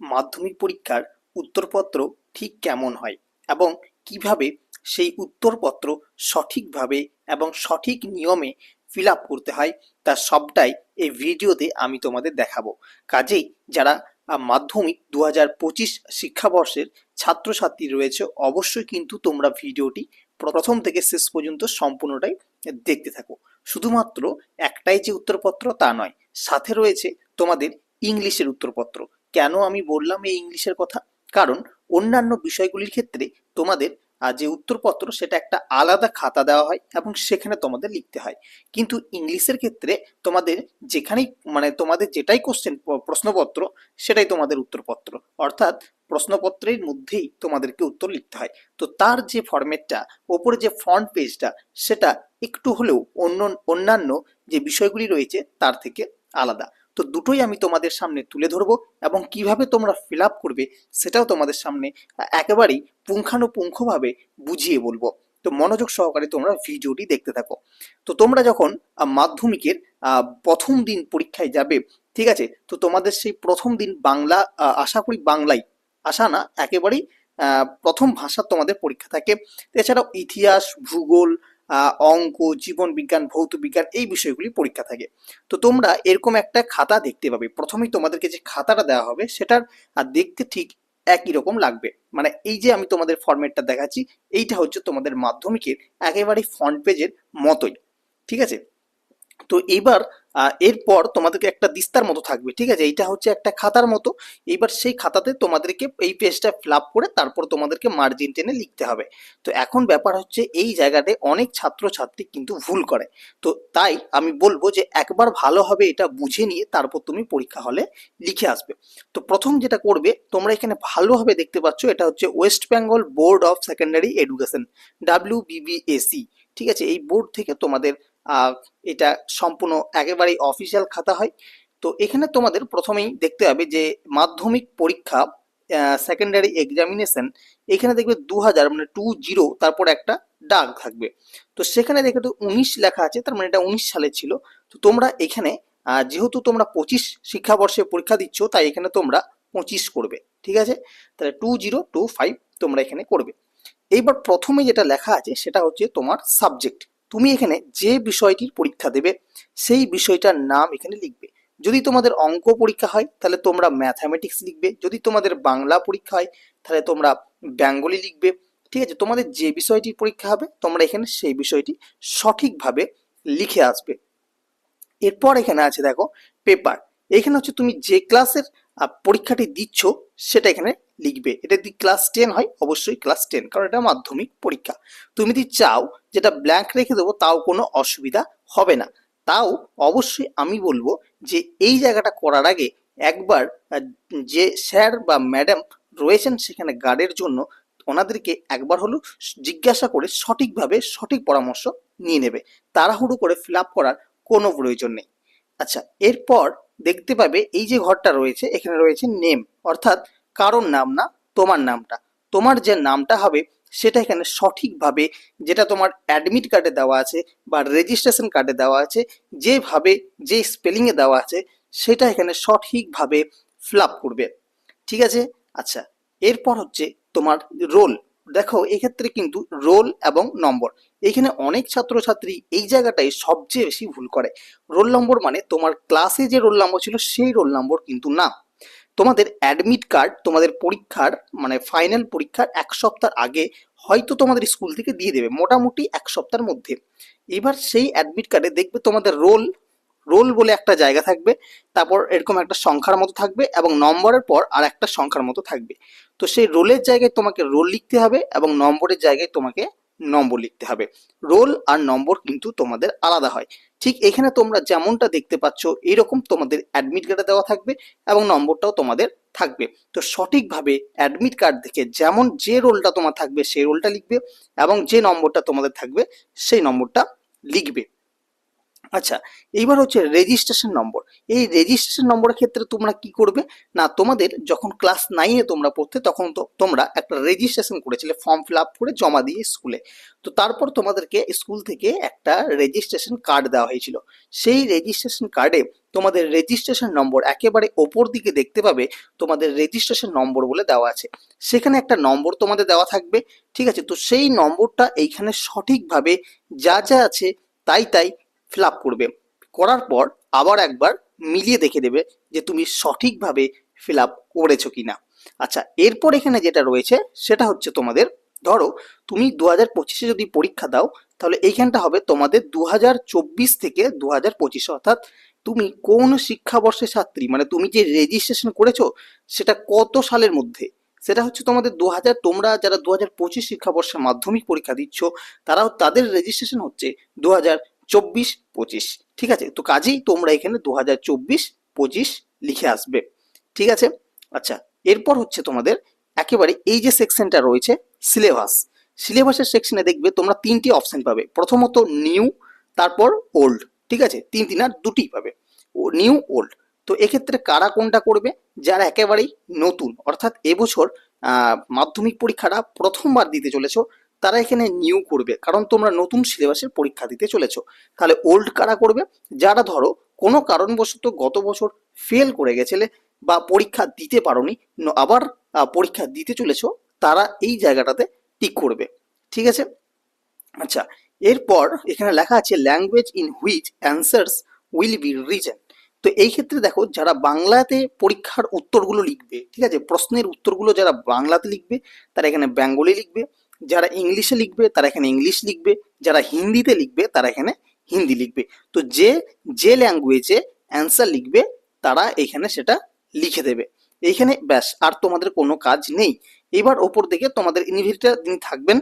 মাধ্যমিক পরীক্ষার উত্তরপত্র ঠিক কেমন হয় এবং কীভাবে সেই উত্তরপত্র সঠিকভাবে এবং সঠিক নিয়মে ফিল আপ করতে হয় তার সবটাই এই ভিডিওতে আমি তোমাদের দেখাবো। কাজেই যারা মাধ্যমিক দু হাজার পঁচিশ শিক্ষাবর্ষের ছাত্রছাত্রী রয়েছে, অবশ্যই কিন্তু তোমরা ভিডিওটি প্রথম থেকে শেষ পর্যন্ত সম্পূর্ণটাই দেখতে থাকো। শুধুমাত্র একটাই যে উত্তরপত্র তা নয়, সাথে রয়েছে তোমাদের ইংলিশের উত্তরপত্র। কেন আমি বললাম এই ইংলিশের কথা? কারণ অন্যান্য বিষয়গুলির ক্ষেত্রে তোমাদের যে উত্তরপত্র সেটা একটা আলাদা খাতা দেওয়া হয় এবং সেখানে তোমাদের লিখতে হয়। কিন্তু ইংলিশের ক্ষেত্রে তোমাদের যেখানেই মানে তোমাদের যেটাই কোশ্চেন প্রশ্নপত্র, সেটাই তোমাদের উত্তরপত্র। অর্থাৎ প্রশ্নপত্রের মধ্যেই তোমাদেরকে উত্তর লিখতে হয়। তো তার যে ফরম্যাটটা, ওপরে যে ফ্রন্ট পেজটা সেটা একটু হলেও অন্য, অন্যান্য যে বিষয়গুলি রয়েছে, তার থেকে আলাদা। তো দুটোই আমি তোমাদের সামনে তুলে ধরবো এবং কীভাবে তোমরা ফিল আপ করবে সেটাও তোমাদের সামনে একেবারেই পুঙ্খানুপুঙ্খভাবে বুঝিয়ে বলব। তো মনোযোগ সহকারে তোমরা ভিডিওটি দেখতে থাকো। তো তোমরা যখন মাধ্যমিকের প্রথম দিন পরীক্ষায় যাবে, ঠিক আছে? তো তোমাদের সেই প্রথম দিন বাংলা আশা করি বাংলাই, আশা না, একেবারেই প্রথম ভাষা তোমাদের পরীক্ষা থাকে। এছাড়াও ইতিহাস, ভূগোল অঙ্ক জীবন বিজ্ঞান ভৌত বিজ্ঞান এই বিষয়গুলি পরীক্ষা থাকে। তো তোমরা এরকম একটা খাতা দেখতে পাবে। প্রথমেই তোমাদেরকে যে খাতাটা দেওয়া হবে সেটার দেখতে ঠিক একই রকম লাগবে। মানে এই যে আমি তোমাদের ফরম্যাটটা দেখাচ্ছি এইটা হচ্ছে তোমাদের মাধ্যমিকের একেবারে ফ্রন্ট পেজের মতোই। ঠিক আছে? তো এইবার আহ, এরপর তোমাদেরকে একটা দিস্তার মতো থাকবে, ঠিক আছে? এইটা হচ্ছে একটা খাতার মতো। এইবার সেই খাতাতে তোমাদেরকে এই পেজটা ফিল আপ করে তারপর তোমাদেরকে মার্জিন টেনে লিখতে হবে। তো এখন ব্যাপার হচ্ছে এই জায়গাতে অনেক ছাত্রছাত্রী কিন্তু ভুল করে। তো তাই আমি বলব যে একবার ভালোভাবে এটা বুঝে নিয়ে তারপর তুমি পরীক্ষা হলে লিখে আসবে। তো প্রথম যেটা করবে, তোমরা এখানে ভালোভাবে দেখতে পাচ্ছ এটা হচ্ছে West Bengal Board of Secondary Education W BBSE ঠিক আছে? এই বোর্ড থেকে তোমাদের এটা সম্পূর্ণ একেবারেই অফিসিয়াল খাতা হয়। তো এখানে তোমাদের প্রথমেই দেখতে হবে যে মাধ্যমিক পরীক্ষা সেকেন্ডারি এক্সামিনেশন এখানে দেখবে দু হাজার মানে টু জিরো তারপর একটা দাগ থাকবে। তো সেখানে দেখে তো উনিশ লেখা আছে, তার মানে এটা উনিশ সালে ছিল। তো তোমরা এখানে যেহেতু তোমরা পঁচিশ শিক্ষাবর্ষে পরীক্ষা দিচ্ছ, তাই এখানে তোমরা পঁচিশ করবে, ঠিক আছে? তাহলে টু জিরো টু ফাইভ তোমরা এখানে করবে। এইবার প্রথমে যেটা লেখা আছে, সেটা হচ্ছে তোমার সাবজেক্ট তুমি এখানে যে বিষয়টির পরীক্ষা দেবে, সেই বিষয়টার নাম এখানে লিখবে। যদি তোমাদের অঙ্ক পরীক্ষা হয়, তাহলে তোমরা ম্যাথামেটিক্স লিখবে। যদি তোমাদের বাংলা পরীক্ষা হয়, তাহলে তোমরা বেঙ্গলি লিখবে। ঠিক আছে? তোমাদের যে বিষয়টির পরীক্ষা হবে, তোমরা এখানে সেই বিষয়টি সঠিকভাবে লিখে আসবে। এরপর এখানে আছে, দেখো পেপার এখানে হচ্ছে তুমি যে ক্লাসের পরীক্ষাটি দিচ্ছ, সেটা এখানে লিখবে। এটা যদি ক্লাস টেন হয়, অবশ্যই ক্লাস টেন কারণ এটা মাধ্যমিক পরীক্ষা। তুমি যদি চাও যেটা ব্ল্যাঙ্ক রেখে দেবো, তাও কোনো অসুবিধা হবে না। তাও অবশ্যই আমি বলব যে, এই জায়গাটা করার আগে একবার যে স্যার বা ম্যাডাম রয়েছেন সেখানে গার্ডের জন্য ওনাদেরকে একবার হলেও জিজ্ঞাসা করে সঠিকভাবে সঠিক পরামর্শ নিয়ে নেবে। তাড়াহুড়ো করে ফিল আপ করার কোনো প্রয়োজন নেই। আচ্ছা এরপর দেখতে পাবে এই যে ঘরটা রয়েছে, এখানে রয়েছে নেম অর্থাৎ কারোর নাম না, তোমার নামটা। তোমার যে নামটা হবে, সেটা এখানে সঠিকভাবে যেটা তোমার অ্যাডমিট কার্ডে দেওয়া আছে বা রেজিস্ট্রেশন কার্ডে দেওয়া আছে, যেভাবে যে স্পেলিংয়ে দেওয়া আছে, সেটা এখানে সঠিকভাবে ফিল করবে। ঠিক আছে? আচ্ছা এরপর হচ্ছে তোমার রোল দেখো, এক্ষেত্রে কিন্তু রোল এবং নম্বর। এখানে অনেক ছাত্রছাত্রী এই জায়গাটাই সবচেয়ে বেশি ভুল করে। রোল নম্বর মানে তোমার ক্লাসে যে রোল নম্বর ছিল, সেই রোল নম্বর কিন্তু না। তোমাদের অ্যাডমিট কার্ড তোমাদের পরীক্ষার মানে ফাইনাল পরীক্ষার এক সপ্তাহ আগে হয়তো তোমাদের স্কুল থেকে দিয়ে দেবে, মোটামুটি এক সপ্তাহের মধ্যে। এবার সেই অ্যাডমিট কার্ডে দেখবে তোমাদের রোল রোল বলে একটা জায়গা থাকবে, তারপর এরকম একটা সংখ্যার মতো থাকবে এবং নম্বরের পর আর একটা সংখ্যার মতো থাকবে। তো সেই রোলের জায়গায় তোমাকে রোল লিখতে হবে এবং নম্বরের জায়গায় তোমাকে নম্বর লিখতে হবে। রোল আর নম্বর কিন্তু তোমাদের আলাদা হয়। ঠিক এখানে তোমরা যেমনটা দেখতে পাচ্ছ এইরকম তোমাদের অ্যাডমিট কার্ডে দেওয়া থাকবে এবং নম্বরটাও তোমাদের থাকবে। তো সঠিকভাবে অ্যাডমিট কার্ড থেকে যেমন যে রোলটা তোমার থাকবে, সেই রোলটা লিখবে এবং যে নম্বরটা তোমাদের থাকবে, সেই নম্বরটা লিখবে। আচ্ছা এইবার হচ্ছে রেজিস্ট্রেশন নম্বর এই রেজিস্ট্রেশন নম্বরের ক্ষেত্রে তোমরা কি করবে? না, তোমাদের যখন ক্লাস নাইনে তোমরা পড়তে, তখন তো তোমরা একটা রেজিস্ট্রেশন করেছিলে ফর্ম ফিল আপ করে জমা দিয়ে স্কুলে তো তারপর তোমাদেরকে স্কুল থেকে একটা রেজিস্ট্রেশন কার্ড দেওয়া হয়েছিল। সেই রেজিস্ট্রেশন কার্ডে তোমাদের রেজিস্ট্রেশন নম্বর একেবারে ওপর দিকে দেখতে পাবে, তোমাদের রেজিস্ট্রেশন নম্বর বলে দেওয়া আছে। সেখানে একটা নম্বর তোমাদের দেওয়া থাকবে, ঠিক আছে? তো সেই নম্বরটা এইখানে সঠিকভাবে যা যা আছে, তাই তাই ফিল করবে। করার পর আবার একবার মিলিয়ে দেখে দেবে যে তুমি সঠিকভাবে ফিল আপ করেছ কিনা। আচ্ছা এরপর এখানে যেটা রয়েছে সেটা হচ্ছে তোমাদের, ধরো তুমি দু হাজার পঁচিশে যদি পরীক্ষা দাও, তাহলে এইখানটা হবে তোমাদের দু হাজার চব্বিশ থেকে দু হাজার পঁচিশ। অর্থাৎ তুমি কোন শিক্ষাবর্ষের ছাত্রী মানে তুমি যে রেজিস্ট্রেশন করেছ, সেটা কত সালের মধ্যে? সেটা হচ্ছে তোমাদের দু হাজার তোমরা যারা দু হাজার পঁচিশ শিক্ষাবর্ষে মাধ্যমিক পরীক্ষা দিচ্ছ, তারাও তাদের রেজিস্ট্রেশন হচ্ছে দু হাজার চব্বিশ, পঁচিশ, ঠিক আছে? তো কাজেই তোমরা এখানে দু হাজার চব্বিশ, পঁচিশ লিখে আসবে, ঠিক আছে? আচ্ছা এরপর হচ্ছে তোমাদের একেবারে এই যে সেকশনটা রয়েছে সিলেবাস সিলেবাসের সেকশনে দেখবে তোমরা তিনটি অপশন পাবে। প্রথমত নিউ তারপর ওল্ড ঠিক আছে? তিনটি না দুটি পাবে। ও নিউ ওল্ড তো এক্ষেত্রে কারা কোনটা করবে? যারা একেবারেই নতুন, অর্থাৎ এবছর মাধ্যমিক পরীক্ষাটা প্রথমবার দিতে চলেছো তারা এখানে নিউ করবে। কারণ তোমরা নতুন সিলেবাসের পরীক্ষা দিতে চলেছো। তাহলে ওল্ড কারা করবে? যারা ধরো কোনো কারণবশত গত বছর ফেল করে গেছিলে বা পরীক্ষা দিতে পারোনি আবার পরীক্ষা দিতে চলেছো, তারা এই জায়গাটাতে টিক করবে। ঠিক আছে? আচ্ছা এরপর এখানে লেখা আছে language in which answers will be written তো এই ক্ষেত্রে দেখো, যারা বাংলাতে পরীক্ষার উত্তরগুলো লিখবে, ঠিক আছে? প্রশ্নের উত্তরগুলো যারা বাংলাতে লিখবে, তারা এখানে বেঙ্গলি লিখবে। যারা ইংলিশে লিখবে, তারা এখানে ইংলিশ লিখবে। যারা হিন্দিতে লিখবে, তারা এখানে হিন্দি লিখবে। তো যে যে ল্যাঙ্গুয়েজে অ্যান্সার লিখবে, তারা এখানে সেটা লিখে দেবে। এইখানে ব্যাস, আর তোমাদের কোনো কাজ নেই। এবার ওপর দিকে তোমাদের ইনভিটার যিনি থাকবেন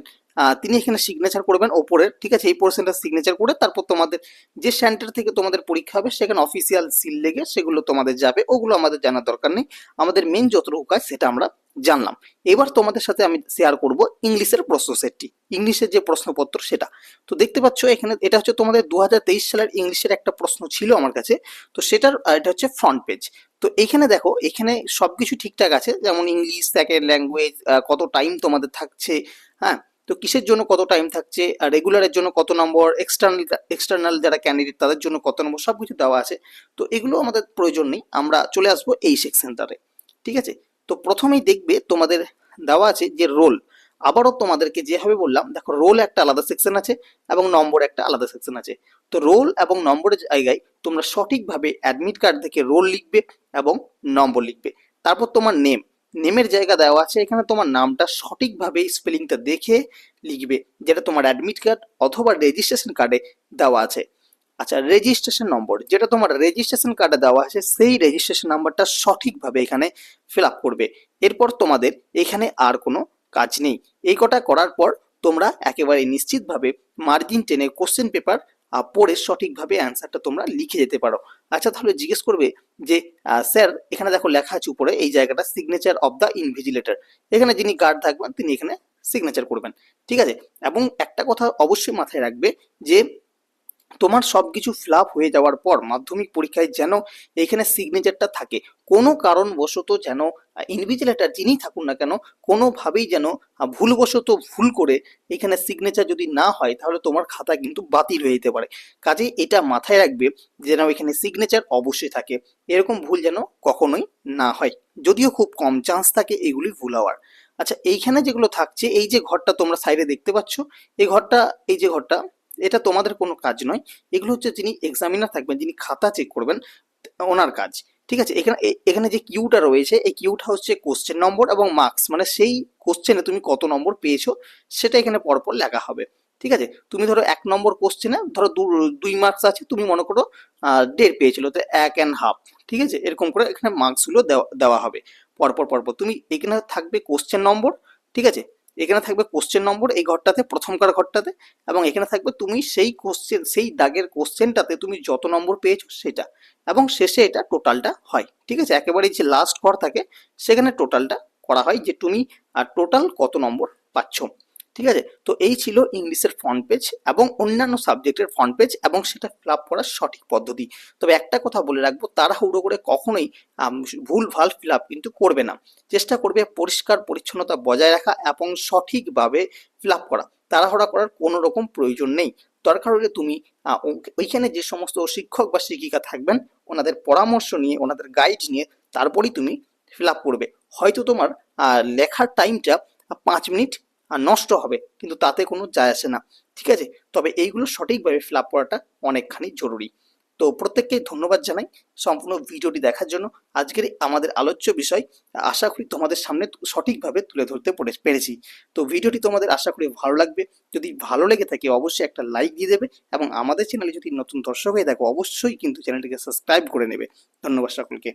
তিনি এখানে সিগনেচার করবেন ওপরের ঠিক আছে? এই পোর্শনটা সিগনেচার করে তারপর তোমাদের যে সেন্টার থেকে তোমাদের পরীক্ষা হবে, সেখানে অফিসিয়াল সিল লেগে সেগুলো তোমাদের যাবে। ওগুলো আমাদের জানার দরকার নেই। আমাদের মেন যতটুকু কাজ, সেটা আমরা জানলাম। এবার তোমাদের সাথে আমি শেয়ার করব ইংলিশের প্রশ্ন সেটটি। ইংলিশের যে প্রশ্নপত্র সেটা। তো দেখতে পাচ্ছ এখানে এটা হচ্ছে তোমাদের দুহাজার তেইশ সালের ইংলিশের একটা প্রশ্ন ছিল আমার কাছে। তো সেটার এটা হচ্ছে ফ্রন্ট পেজ তো এখানে দেখো, এখানে সব কিছু ঠিকঠাক আছে। যেমন ইংলিশ সেকেন্ড ল্যাঙ্গুয়েজ কত টাইম তোমাদের থাকছে হ্যাঁ? তো কিসের জন্য কত টাইম থাকছে, আর রেগুলারের জন্য কত নম্বর এক্সটার্নাল এক্সটার্নাল যারা ক্যান্ডিডেট তাদের জন্য কত নম্বর সব কিছু দেওয়া আছে। তো এগুলো আমাদের প্রয়োজন নেই। আমরা চলে আসব এই সেকশনটারে ঠিক আছে? তো প্রথমেই দেখবে তোমাদের দেওয়া আছে যে রোল আবারও তোমাদেরকে যেভাবে বললাম, দেখো রোল একটা আলাদা সেকশন আছে এবং নম্বর একটা আলাদা সেকশন আছে। তো রোল এবং নম্বরের জায়গায় তোমরা সঠিকভাবে অ্যাডমিট কার্ড থেকে রোল লিখবে এবং নম্বর লিখবে। তারপর তোমার নেম নেমের জায়গা দেওয়া আছে, এখানে তোমার নামটা সঠিকভাবে স্পেলিংটা দেখে লিখবে, যেটা তোমার অ্যাডমিট কার্ড অথবা রেজিস্ট্রেশন কার্ডে দেওয়া আছে। আচ্ছা রেজিস্ট্রেশন নম্বর যেটা তোমার রেজিস্ট্রেশন কার্ডে দেওয়া আছে, সেই রেজিস্ট্রেশন নাম্বারটা সঠিকভাবে এখানে ফিল আপ করবে। এরপর তোমাদের এখানে আর কোনো কাজ নেই। এই কটা করার পর তোমরা একেবারে নিশ্চিতভাবে মার্জিন টেনে কোশ্চেন পেপার পড়ে সঠিকভাবে অ্যান্সারটা তোমরা লিখে যেতে পারো। আচ্ছা তাহলে জিজ্ঞেস করবে যে স্যার, এখানে দেখো লেখা আছে উপরে, এই জায়গাটা সিগনেচার অফ দ্য ইনভিজিলেটর এখানে যিনি গার্ড থাকবেন, তিনি এখানে সিগনেচার করবেন। ঠিক আছে? এবং একটা কথা অবশ্যই মাথায় রাখবে যে তোমার সব কিছু ফিল হয়ে যাওয়ার পর মাধ্যমিক পরীক্ষায় যেন এখানে সিগনেচারটা থাকে। কোনো কারণবশত যেন ইনভিজিলেটার যিনি থাকুন না কেন, কোনোভাবেই যেন ভুলবশত ভুল করে এখানে সিগনেচার যদি না হয়, তাহলে তোমার খাতা কিন্তু বাতিল হয়ে যেতে পারে। কাজেই এটা মাথায় রাখবে যেন এখানে সিগনেচার অবশ্যই থাকে। এরকম ভুল যেন কখনোই না হয়। যদিও খুব কম চান্স থাকে এগুলি ভুল হওয়ার। আচ্ছা এইখানে যেগুলো থাকছে, এই যে ঘরটা তোমরা সাইডে দেখতে পাচ্ছ, এই ঘরটা, এই যে ঘরটা এটা তোমাদের কোনো কাজ নয়। এগুলো হচ্ছে যিনি এক্সামিনার থাকবেন, যিনি খাতা চেক করবেন, ওনার কাজ। ঠিক আছে? এখানে এখানে যে কিউটা রয়েছে, এই কিউটা হচ্ছে কোশ্চেন নম্বর এবং মার্কস মানে সেই কোশ্চেনে তুমি কত নম্বর পেয়েছ, সেটা এখানে পরপর লেখা হবে। ঠিক আছে? তুমি ধরো এক নম্বর কোশ্চেনে ধরো দুই মার্কস আছে, তুমি মনে করো দেড় পেয়েছিল, তো এক অ্যান্ড হাফ ঠিক আছে? এরকম করে এখানে মার্কসগুলো দেওয়া দেওয়া হবে। পরপর পরপর। তুমি এখানে থাকবে কোশ্চেন নম্বর ঠিক আছে? এখানে থাকবে কোশ্চেন নম্বর এই ঘরটাতে, প্রথমকার ঘরটাতে, এবং এখানে থাকবে তুমি সেই কোশ্চেন সেই দাগের কোশ্চেনটাতে তুমি যত নম্বর পেয়েছ সেটা, এবং শেষে এটা টোটালটা হয়, ঠিক আছে? একেবারেই যে লাস্ট ঘর থাকে, সেখানে টোটালটা করা হয় যে তুমি আর টোটাল কত নম্বর পাচ্ছ। ঠিক আছে? তো এই ছিল ইংলিশের ফ্রন্ট পেজ এবং অন্যান্য সাবজেক্টের ফ্রন্ট পেজ এবং সেটা ফিল আপ করার সঠিক পদ্ধতি। তবে একটা কথা বলে রাখব, তাড়াহুড়ো করে কখনোই ভুল ভালো ফিল আপ কিন্তু করবে না। চেষ্টা করবে পরিষ্কার পরিচ্ছন্নতা বজায় রাখা এবং সঠিকভাবে ফিল আপ করা। তাড়াহুড়া করার কোনো রকম প্রয়োজন নেই। দরকার হলে তুমি ওইখানে যে সমস্ত শিক্ষক বা শিক্ষিকা থাকবেন, ওনাদের পরামর্শ নিয়ে, ওনাদের গাইড নিয়ে তারপরেই তুমি ফিল আপ করবে। হয়তো তোমার লেখার টাইমটা পাঁচ মিনিট নষ্ট হবে, কিন্তু তাতে কোনো যায় আসে না। ঠিক আছে? তবে এইগুলো সঠিকভাবে ফিল আপ করাটা অনেকখানি জরুরি। তো প্রত্যেককে ধন্যবাদ জানাই সম্পূর্ণ ভিডিওটি দেখার জন্য। আজকের আমাদের আলোচ্য বিষয়, আশা করি তোমাদের সামনে সঠিকভাবে তুলে ধরতে পেরে- পেরেছি। তো ভিডিওটি তোমাদের আশা করি ভালো লাগবে। যদি ভালো লেগে থাকে অবশ্যই একটা লাইক দিয়ে দেবে এবং আমাদের চ্যানেলে যদি নতুন দর্শক হয়ে থাকো, অবশ্যই কিন্তু চ্যানেলটিকে সাবস্ক্রাইব করে নেবে। ধন্যবাদ সকলকে।